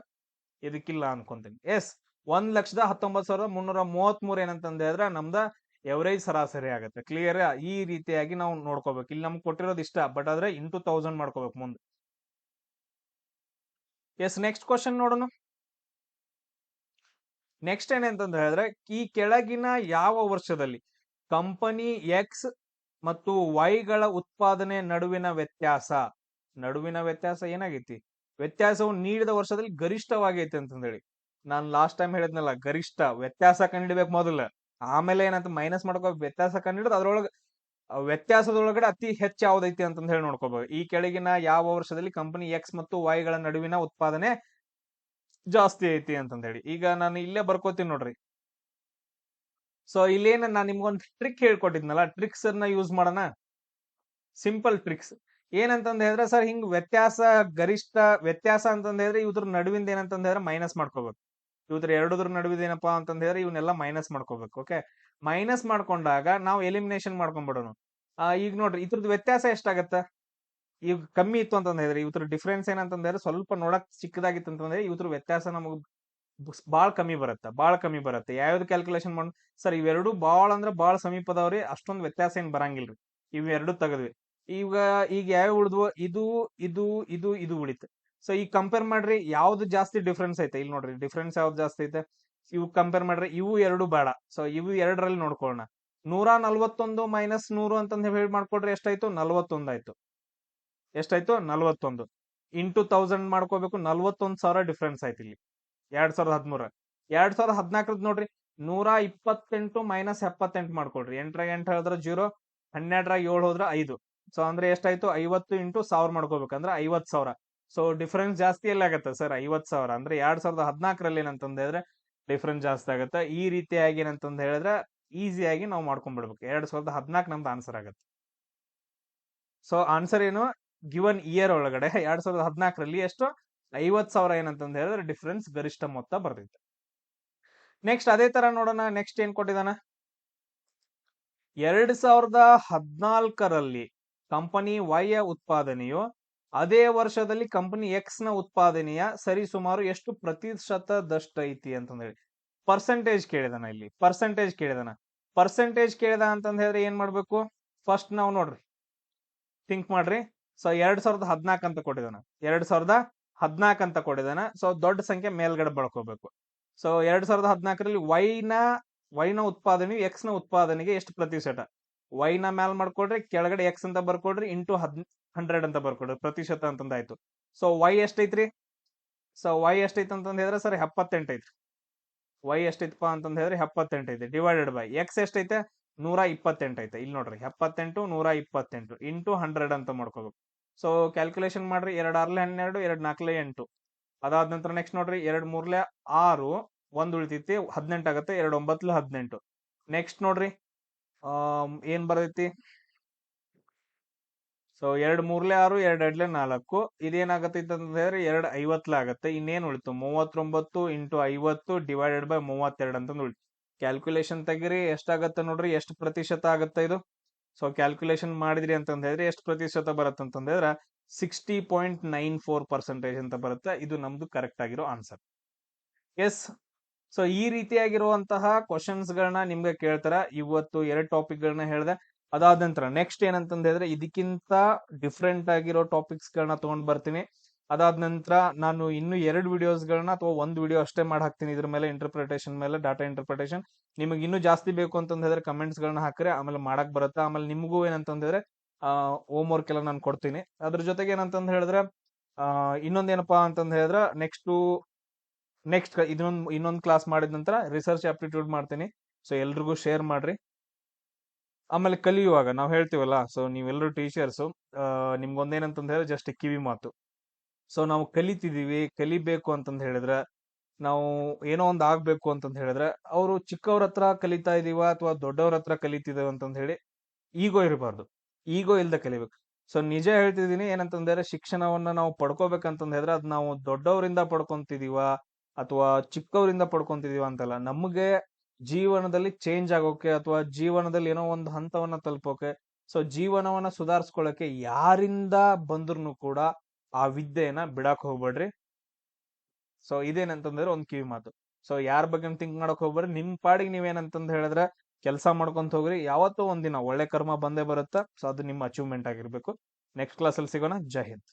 Speaker 1: ಇದಕ್ಕಿಲ್ಲ ಅನ್ಕೊಂತೀನಿ. ಎಸ್ ಒಂದ್ ಲಕ್ಷದ ಹತ್ತೊಂಬತ್ ಸಾವಿರದ ಮುನ್ನೂರ ಮೂವತ್ತ್ ಮೂರ್ ಏನಂತಂದ ಹೇಳಿದ್ರೆ ನಮ್ದ ಎವರೇಜ್ ಸರಾಸರಿ ಆಗುತ್ತೆ. ಕ್ಲಿಯರ್ ಈ ರೀತಿಯಾಗಿ ನಾವು ನೋಡ್ಕೋಬೇಕು. ಇಲ್ಲಿ ನಮ್ಗೆ ಕೊಟ್ಟಿರೋದು ಇಷ್ಟ ಬಟ್ ಆದ್ರೆ ಇಂಟು ತೌಸಂಡ್ ಮಾಡ್ಕೋಬೇಕು ಮುಂದೆ. ಎಸ್ ನೆಕ್ಸ್ಟ್ ಕ್ವಶನ್ ನೋಡೋಣ. ನೆಕ್ಸ್ಟ್ ಏನಂತಂದ ಹೇಳಿದ್ರೆ ಈ ಕೆಳಗಿನ ಯಾವ ವರ್ಷದಲ್ಲಿ ಕಂಪನಿ ಎಕ್ಸ್ ಮತ್ತು ವೈಗಳ ಉತ್ಪಾದನೆ ನಡುವಿನ ವ್ಯತ್ಯಾಸ? ನಡುವಿನ ವ್ಯತ್ಯಾಸ ಏನಾಗೈತಿ? ವ್ಯತ್ಯಾಸವು ನೀಡಿದ ವರ್ಷದಲ್ಲಿ ಗರಿಷ್ಠವಾಗೈತಿ ಅಂತಂದೇಳಿ. ನಾನು ಲಾಸ್ಟ್ ಟೈಮ್ ಹೇಳಿದ್ನಲ್ಲ, ಗರಿಷ್ಠ ವ್ಯತ್ಯಾಸ ಕಂಡಿಡ್ಬೇಕು ಮೊದಲು. ಆಮೇಲೆ ಏನಂತ ಮೈನಸ್ ಮಾಡ್ಕೋ ವ್ಯತ್ಯಾಸ ಕಂಡಿಡಿದ್ ಅದ್ರೊಳಗ, ವ್ಯತ್ಯಾಸದೊಳಗಡೆ ಅತಿ ಹೆಚ್ಚು ಯಾವ್ದೈತಿ ಅಂತಂದ ಹೇಳಿ ನೋಡ್ಕೋಬಹುದು ಈ ಕೆಳಗಿನ ಯಾವ ವರ್ಷದಲ್ಲಿ ಕಂಪನಿ ಎಕ್ಸ್ ಮತ್ತು ವೈಗಳ ನಡುವಿನ ಉತ್ಪಾದನೆ ಜಾಸ್ತಿ ಐತಿ ಅಂತಂದ ಹೇಳಿ. ಈಗ ನಾನು ಇಲ್ಲೇ ಬರ್ಕೋತೀನಿ ನೋಡ್ರಿ. ಸೊ ಇಲ್ಲೇನ ನಾನು ನಿಮ್ಗೊಂದು ಟ್ರಿಕ್ ಹೇಳ್ಕೊಟ್ಟಿದ್ನಲ್ಲ ಟ್ರಿಕ್ಸ್ ಅನ್ನ ಯೂಸ್ ಮಾಡೋಣ? ಸಿಂಪಲ್ ಟ್ರಿಕ್ಸ್ ಏನಂತಂದ ಹೇಳಿದ್ರೆ ಸರ್, ಹಿಂಗ್ ವ್ಯತ್ಯಾಸ, ಗರಿಷ್ಠ ವ್ಯತ್ಯಾಸ ಅಂತಂದ ಹೇಳಿದ್ರೆ ಇವ್ರ ನಡುವಿಂದ ಏನಂತಂದ ಹೇಳಿದ್ರೆ ಮೈನಸ್ ಮಾಡ್ಕೋಬೇಕು. ಇವ್ರ ಎರಡುದ್ರ ನಡುವಿದ ಏನಪ್ಪಾ ಅಂತಂದ ಹೇಳಿದ್ರೆ ಇವನ್ನೆಲ್ಲ ಮೈನಸ್ ಮಾಡ್ಕೋಬೇಕು ಓಕೆ ಮೈನಸ್ ಮಾಡ್ಕೊಂಡಾಗ ನಾವು ಎಲಿಮಿನೇಷನ್ ಮಾಡ್ಕೊಂಡ್ಬಿಡೋಣ ಈಗ ನೋಡ್ರಿ ಇದ್ರದ್ದು ವ್ಯತ್ಯಾಸ ಎಷ್ಟಾಗತ್ತ? ಈಗ ಕಮ್ಮಿ ಇತ್ತು ಅಂತಂದ ಹೇಳಿದ್ರೆ ಇವ್ರ ಡಿಫ್ರೆನ್ಸ್ ಏನಂತಂದ ಹೇಳಿದ್ರೆ ಸ್ವಲ್ಪ ನೋಡಕ್ ಚಿಕ್ಕದಾಗಿತ್ತು ಅಂತಂದ್ರೆ ಇವ್ರ ವ್ಯತ್ಯಾಸ ನಮಗ್ ಬಾಳ್ ಕಮ್ಮಿ ಬರುತ್ತೆ, ಬಾಳ್ ಕಮ್ಮಿ ಬರುತ್ತೆ. ಯಾವ್ದು ಕ್ಯಾಲ್ಕುಲೇಷನ್ ಮಾಡ್, ಸರ್ ಇವೆರಡು ಬಾಳ್ ಅಂದ್ರೆ ಬಾಳ್ ಸಮೀಪದವ್ರಿ, ಅಷ್ಟೊಂದು ವ್ಯತ್ಯಾಸ ಏನ್ ಬರಂಗಿಲ್ರಿ. ಇವೆರಡು ತೆಗದ್ವಿ. ಈಗ ಈಗ ಯಾವ ಉಳಿದ್ವು ಇದು ಇದು ಇದು ಇದು ಉಳಿತು. ಸೊ ಈಗ ಕಂಪೇರ್ ಮಾಡ್ರಿ, ಯಾವ್ದು ಜಾಸ್ತಿ ಡಿಫ್ರೆನ್ಸ್ ಐತೆ? ಇಲ್ಲಿ ನೋಡ್ರಿ ಡಿಫ್ರೆನ್ಸ್ ಯಾವ್ದು ಜಾಸ್ತಿ ಐತೆ? ಇವು ಕಂಪೇರ್ ಮಾಡ್ರಿ, ಇವು ಎರಡು ಬೇಡ. ಸೊ ಇವು ಎರಡರಲ್ಲಿ ನೋಡ್ಕೊಳ್ಳೋಣ. ನೂರ ನಲ್ವತ್ತೊಂದು ಮೈನಸ್ ನೂರು ಅಂತಂದ್ ಹೇಳಿ ಮಾಡ್ಕೊಡ್ರಿ, ಎಷ್ಟಾಯ್ತು? ನಲ್ವತ್ತೊಂದು ಆಯ್ತು. ಎಷ್ಟಾಯ್ತು? ನಲ್ವತ್ತೊಂದು. ಇಂಟು ತೌಸಂಡ್ ಮಾಡ್ಕೋಬೇಕು, ನಲ್ವತ್ತೊಂದ್ ಸಾವಿರ ಡಿಫ್ರೆನ್ಸ್ ಆಯ್ತು ಇಲ್ಲಿ. ಎರಡ್ ಸಾವಿರದ ಹದಿಮೂರ. ಎರಡ್ ಸಾವಿರದ ಹದಿನಾಲ್ಕರದ್ದು ನೋಡ್ರಿ, ನೂರ ಇಪ್ಪತ್ತೆಂಟು ಮೈನಸ್ ಎಪ್ಪತ್ತೆಂಟು ಮಾಡ್ಕೊಡ್ರಿ. ಎಂಟ್ರಾಗ ಎಂಟು ಹೇಳಿದ್ರೆ ಜೀರೋ, ಹನ್ನೆರಡರಾಗ ಏಳು ಹೋದ್ರೆ ಐದು. ಸೊ ಅಂದ್ರೆ ಎಷ್ಟಾಯ್ತು? ಐವತ್ತು ಇಂಟು ಸಾವಿರ ಮಾಡ್ಕೋಬೇಕಂದ್ರೆ ಐವತ್ ಸಾವಿರ. ಸೊ ಡಿಫ್ರೆನ್ಸ್ ಜಾಸ್ತಿ ಎಲ್ಲ ಆಗತ್ತೆ ಸರ್? ಐವತ್ ಸಾವಿರ. ಅಂದ್ರೆ ಎರಡ್ ಸಾವಿರದ ಹದಿನಾಲ್ಕರಲ್ಲಿ ಏನಂತಂದ ಹೇಳಿದ್ರೆ ಡಿಫ್ರೆನ್ಸ್ ಜಾಸ್ತಿ ಆಗುತ್ತೆ. ಈ ರೀತಿಯಾಗಿ ಏನಂತಂದ ಹೇಳಿದ್ರೆ ಈಸಿಯಾಗಿ ನಾವು ಮಾಡ್ಕೊಂಡ್ಬಿಡ್ಬೇಕು. ಎರಡ್ ಸಾವಿರದ ಹದಿನಾಲ್ಕು ನಮ್ದು ಆನ್ಸರ್ ಆಗುತ್ತೆ. ಸೊ ಆನ್ಸರ್ ಏನು? ಗಿವನ್ ಇಯರ್ ಒಳಗಡೆ <laughs> ಎರಡ್ ಸಾವಿರದ ಹದಿನಾಲ್ಕರಲ್ಲಿ ಎಷ್ಟು? ಐವತ್ ಸಾವಿರ ಏನಂತಂದ ಹೇಳಿದ್ರೆ ಡಿಫ್ರೆನ್ಸ್ ಗರಿಷ್ಠ ಮೊತ್ತ ಬರ್ತಿತ್ತು ನೆಕ್ಸ್ಟ್ ಅದೇ ತರ ನೋಡೋಣ. ನೆಕ್ಸ್ಟ್ ಏನ್ ಕೊಟ್ಟಿದ್ದಾನ? ಎರಡ್ ಸಾವಿರದ ಹದಿನಾಲ್ಕರಲ್ಲಿ ಕಂಪನಿ ವೈ ಯ ಉತ್ಪಾದನೆಯು ಅದೇ ವರ್ಷದಲ್ಲಿ ಕಂಪನಿ ಎಕ್ಸ್ನ ಉತ್ಪಾದನೆಯ ಸರಿ ಸುಮಾರು ಎಷ್ಟು ಪ್ರತಿಶತದಷ್ಟೈತಿ ಹೇಳಿ ಪರ್ಸೆಂಟೇಜ್ ಕೇಳಿದಾನ ಇಲ್ಲಿ. ಪರ್ಸೆಂಟೇಜ್ ಕೇಳಿದಾನ. ಪರ್ಸೆಂಟೇಜ್ ಕೇಳಿದ ಅಂತಂದ ಹೇಳಿದ್ರೆ ಏನ್ ಮಾಡ್ಬೇಕು? ಫಸ್ಟ್ ನಾವು ನೋಡ್ರಿ. ಥಿಂಕ್ ಮಾಡ್ರಿ. ಸೊ ಎರಡ್ ಸಾವಿರದ ಹದಿನಾಲ್ಕು ಅಂತ ಕೊಟ್ಟಿದಾನ. ಎರಡ್ ಸಾವಿರದ ಹದಿನಾಲ್ಕು ಅಂತ ಕೊಟ್ಟಿದಾನ. ಸೊ ದೊಡ್ಡ ಸಂಖ್ಯೆ ಮೇಲ್ಗಡೆ ಬಳ್ಕೋಬೇಕು. ಸೊ ಎರಡ್ ಸಾವಿರದ ನ ವೈನ ವೈನ ಉತ್ಪಾದನೆ ಎಕ್ಸ್ನ ಉತ್ಪಾದನೆಗೆ ಎಷ್ಟು ಪ್ರತಿಶತ? ವೈನ ಮ್ಯಾಲ್ ಮಾಡ್ಕೊಡ್ರಿ, ಕೆಳಗಡೆ ಎಕ್ಸ್ ಅಂತ ಬರ್ಕೊಡ್ರಿ ಇಂಟು ಹದ್ ಹಂಡ್ರೆಡ್ ಅಂತ ಬರ್ಕೊಡ್ರಿ, ಪ್ರತಿಶತ ಅಂತಂದಾಯ್ತು. ಸೊ ವೈ ಎಷ್ಟೈತ್ರಿ? ಸೊ ವೈ ಎಷ್ಟೈತೆ ಅಂತಂದ್ ಹೇಳಿದ್ರೆ ಸರ್ ಎಪ್ಪತ್ತೆಂಟು ಐತ್ರಿ. ವೈ ಎಷ್ಟೈತಪ್ಪ ಅಂತಂದ್ ಹೇಳಿದ್ರೆ ಎಪ್ಪತ್ತೆಂಟು ಐತೆ. ಡಿವೈಡೆಡ್ ಬೈ ಎಕ್ಸ್ ಎಷ್ಟೈತೆ? ನೂರ ಇಪ್ಪತ್ತೆಂಟು ಐತೆ. ಇಲ್ಲಿ ನೋಡ್ರಿ, ಎಪ್ಪತ್ತೆಂಟು, ನೂರ ಇಪ್ಪತ್ತೆಂಟು ಇಂಟು ಹಂಡ್ರೆಡ್ ಅಂತ ಮಾಡ್ಕೋಬೇಕು. ಸೊ ಕ್ಯಾಲ್ಕುಲೇಷನ್ ಮಾಡ್ರಿ ಎರಡು ಆರ್ಲೆ ಹನ್ನೆರಡು ಎರಡು ನಾಲ್ಕಲೆ ಎಂಟು. ಅದಾದ ನಂತರ ನೆಕ್ಸ್ಟ್ ನೋಡ್ರಿ, ಎರಡು ಮೂರ್ಲೆ ಆರು, ಒಂದು ಉಳಿತೈತಿ, ಹದಿನೆಂಟು ಆಗುತ್ತೆ, ಎರಡು ಒಂಬತ್ತಲೆ ಹದಿನೆಂಟು. ನೆಕ್ಸ್ಟ್ ನೋಡ್ರಿ ಏನ್ ಬರ್ತೈತಿ? ಸೊ ಎರಡ್ ಮೂರ್ಲೆ ಆರು, ಎರಡ್ ಎರಡ್ಲೆ ನಾಲ್ಕು. ಇದೇನಾಗತ್ತೈತೆ ಅಂತ ಹೇಳಿದ್ರೆ ಎರಡ್ ಐವತ್ಲೆ ಆಗತ್ತೆ. ಇನ್ನೇನ್ ಉಳಿತು? ಮೂವತ್ತೊಂಬತ್ತು ಇಂಟು ಐವತ್ತು ಡಿವೈಡೆಡ್ ಬೈ ಮೂವತ್ತೆರಡ್ ಅಂತಂದು ಉಳಿತು. ಕ್ಯಾಲ್ಕುಲೇಷನ್ ತೆಗಿರಿ, ಎಷ್ಟಾಗತ್ತೆ ನೋಡ್ರಿ? ಎಷ್ಟು ಪ್ರತಿಶತ ಆಗತ್ತೆ ಇದು? ಸೊ ಕ್ಯಾಲ್ಕುಲೇಷನ್ ಮಾಡಿದ್ರಿ ಅಂತಂದ ಹೇಳಿದ್ರೆ ಎಷ್ಟು ಪ್ರತಿಶತ ಬರುತ್ತೆ ಅಂತಂದ್ರೆ sixty point nine four percentage ಅಂತ ಬರುತ್ತೆ. ಇದು ನಮ್ದು ಕರೆಕ್ಟ್ ಆಗಿರೋ ಆನ್ಸರ್. ಎಸ್ ಸೊ ಈ ರೀತಿಯಾಗಿರುವಂತಹ ಕ್ವಶನ್ಸ್ ಗಳನ್ನ ನಿಮ್ಗೆ ಕೇಳ್ತಾರ. ಇವತ್ತು ಎರಡು ಟಾಪಿಕ್ ಗಳನ್ನ ಹೇಳ್ದೆ. ಅದಾದ ನಂತರ ನೆಕ್ಸ್ಟ್ ಏನಂತಂದ ಹೇಳಿದ್ರೆ ಇದಕ್ಕಿಂತ ಡಿಫ್ರೆಂಟ್ ಆಗಿರೋ ಟಾಪಿಕ್ಸ್ ಗಳನ್ನ ತಗೊಂಡ್ ಬರ್ತೀನಿ. ಅದಾದ ನಂತರ ನಾನು ಇನ್ನು ಎರಡು ವಿಡಿಯೋಸ್ ಗಳನ್ನ ಅಥವಾ ಒಂದು ವಿಡಿಯೋ ಅಷ್ಟೇ ಮಾಡಿ ಹಾಕ್ತೀನಿ ಇದ್ರ ಮೇಲೆ ಇಂಟರ್ಪ್ರಿಟೇಷನ್ ಮೇಲೆ ಡಾಟಾ ಇಂಟರ್ಪ್ರಿಟೇಷನ್ ನಿಮಗೆ ಇನ್ನೂ ಜಾಸ್ತಿ ಬೇಕು ಅಂತಂದ ಹೇಳಿದ್ರೆ ಕಮೆಂಟ್ಸ್ ಗಳನ್ನ ಹಾಕ್ರೆ. ಆಮೇಲೆ ಮಾಡಕ್ ಬರುತ್ತಾ? ಆಮೇಲೆ ನಿಮಗೂ ಏನಂತಂದ್ರೆ ಹೋಮ್ ವರ್ಕ್ ಎಲ್ಲ ನಾನು ಕೊಡ್ತೀನಿ. ಅದ್ರ ಜೊತೆಗೆ ಏನಂತಂದ್ ಹೇಳಿದ್ರೆ ಇನ್ನೊಂದೇನಪ್ಪಾ ಅಂತಂದ್ ಹೇಳಿದ್ರೆ ನೆಕ್ಸ್ಟ್ ನೆಕ್ಸ್ಟ್ ಇನ್ನೊಂದು ಇನ್ನೊಂದು ಕ್ಲಾಸ್ ಮಾಡಿದ ನಂತರ ರಿಸರ್ಚ್ ಆಪ್ಟಿಟ್ಯೂಡ್ ಮಾಡ್ತೀನಿ. ಸೊ ಎಲ್ರಿಗೂ ಶೇರ್ ಮಾಡ್ರಿ. ಆಮೇಲೆ ಕಲಿಯುವಾಗ, ನಾವು ಹೇಳ್ತೀವಲ್ಲ ಸೊ ನೀವೆಲ್ಲರೂ ಟೀಚರ್ಸು ನಿಮ್ಗೊಂದೇನಂತಂದು ಹೇಳಿದ್ರೆ ಜಸ್ಟ್ ಕಿವಿ ಮಾತು. ಸೊ ನಾವು ಕಲಿತಿದೀವಿ, ಕಲಿಬೇಕು ಅಂತಂದು ಹೇಳಿದ್ರೆ, ನಾವು ಏನೋ ಒಂದ್ ಆಗ್ಬೇಕು ಅಂತಂದು ಹೇಳಿದ್ರೆ, ಅವರು ಚಿಕ್ಕವ್ರ ಹತ್ರ ಕಲಿತಾ ಇದೀವ ಅಥವಾ ದೊಡ್ಡವ್ರ ಹತ್ರ ಕಲಿತಿದ್ದೇವೆ ಅಂತಂದು ಹೇಳಿ ಈಗೋ ಇರಬಾರ್ದು. ಈಗೋ ಇಲ್ದೆ ಕಲಿಬೇಕು. ಸೊ ನಿಜ ಹೇಳ್ತಿದೀನಿ ಏನಂತಂದ್ರೆ ಶಿಕ್ಷಣವನ್ನ ನಾವು ಪಡ್ಕೋಬೇಕಂತಂದು ಹೇಳಿದ್ರೆ ಅದು ನಾವು ದೊಡ್ಡವರಿಂದ ಪಡ್ಕೊಂತಿದೀವ ಅಥವಾ ಚಿಕ್ಕವರಿಂದ ಪಡ್ಕೊಂತಿದೀವ ಅಂತಲ್ಲ, ನಮಗೆ ಜೀವನದಲ್ಲಿ ಚೇಂಜ್ ಆಗೋಕೆ ಅಥವಾ ಜೀವನದಲ್ಲಿ ಏನೋ ಒಂದು ಹಂತವನ್ನ ತಲುಪೋಕೆ ಸೊ ಜೀವನವನ್ನ ಸುಧಾರಿಸ್ಕೊಳ್ಳೋಕೆ ಯಾರಿಂದ ಬಂದ್ರು ಕೂಡ ಆ ವಿದ್ಯೆಯನ್ನ ಬಿಡಾಕ್ ಹೋಗ್ಬೇಡ್ರಿ. ಸೊ ಇದೇನಂತಂದ್ರೆ ಒಂದ್ ಕಿವಿ ಮಾತು. ಸೊ ಯಾರ ಬಗ್ಗೆ ಥಿಂಕ್ ಮಾಡಕ್ ಹೋಗ್ಬೇಡ್ರಿ? ನಿಮ್ ಪಾಡಿಗೆ ನೀವೇನಂತಂದ್ ಹೇಳಿದ್ರೆ ಕೆಲಸ ಮಾಡ್ಕೊಂತ ಹೋಗ್ರಿ. ಯಾವತ್ತೋ ಒಂದಿನ ಒಳ್ಳೆ ಕರ್ಮ ಬಂದೇ ಬರುತ್ತೆ ಸೊ ಅದು ನಿಮ್ಮ ಅಚೀವ್ಮೆಂಟ್ ಆಗಿರ್ಬೇಕು. ನೆಕ್ಸ್ಟ್ ಕ್ಲಾಸಲ್ಲಿ ಸಿಗೋಣ. ಜೈ ಹಿಂದ್.